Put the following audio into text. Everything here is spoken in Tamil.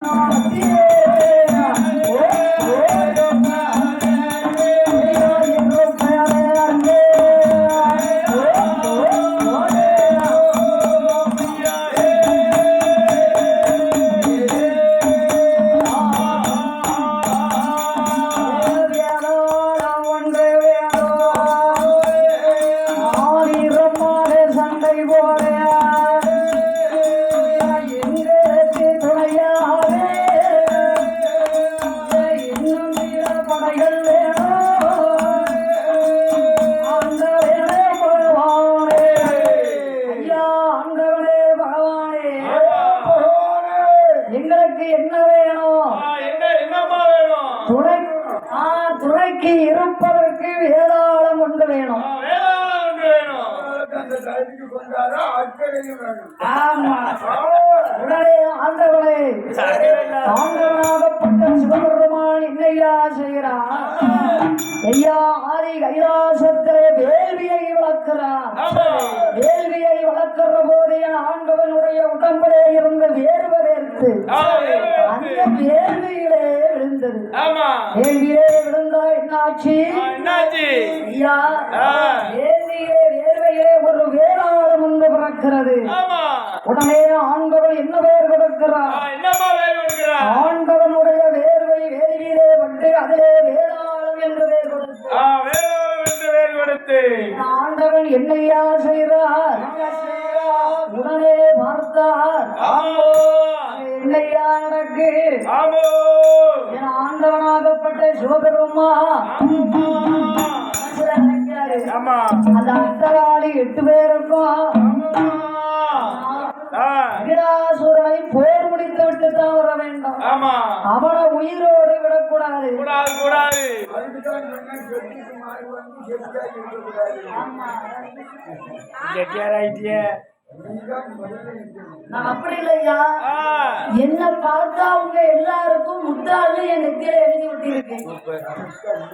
该物。துணைக்கு இருப்பதற்கு வேதாளம் ஒன்று வேணும். ஆமா. உடனே ஆண்டவனே ஆண்டவனாகப்பட்ட சிவபெருமான் செய்கிறான் ஐயா ஆதி கைலாசத்திலே வேள்வியை வளர்க்கிறார். ஆமா. வேள்வியை வளர்க்கிற போது என் ஆண்டவனுடைய உடம்பிலே இருந்து வேணும். அந்த வேள்வியிலே விழுந்தது. ஆமா. வேள்வியிலே விழுந்தா என்னாச்சு ஐயா ஆ. வேள்வியிலே வேர்வையிலே ஒரு வேளாளம் வந்து பிறக்கிறது. உடனே ஆண்டவன் என்ன பெயர் கொடுக்கிறார்? ஆண்டவனுடைய வேர்வை வேலியிலே பட்டு அதிலே வேளாளம் என்று பெயர் கொடுத்தார் ஆண்டவன் என்னையா செய்கிறார்? உடனே பார்த்தார். என்னையா எனக்கு ஆண்டவனாகப்பட்ட சிவபெருமா. அந்த அட்டகாளி எட்டு பேருக்கும் ஆ, வீராசுரனை போர் முடித்து விட்டு தான் வர வேண்டும். அவனை உயிரோடு விடக்கூடாது. கூடாது கூடாது. நான் அப்படி இல்லையா? என்ன பார்த்தா உங்க எல்லாருக்கும் 对咱们需要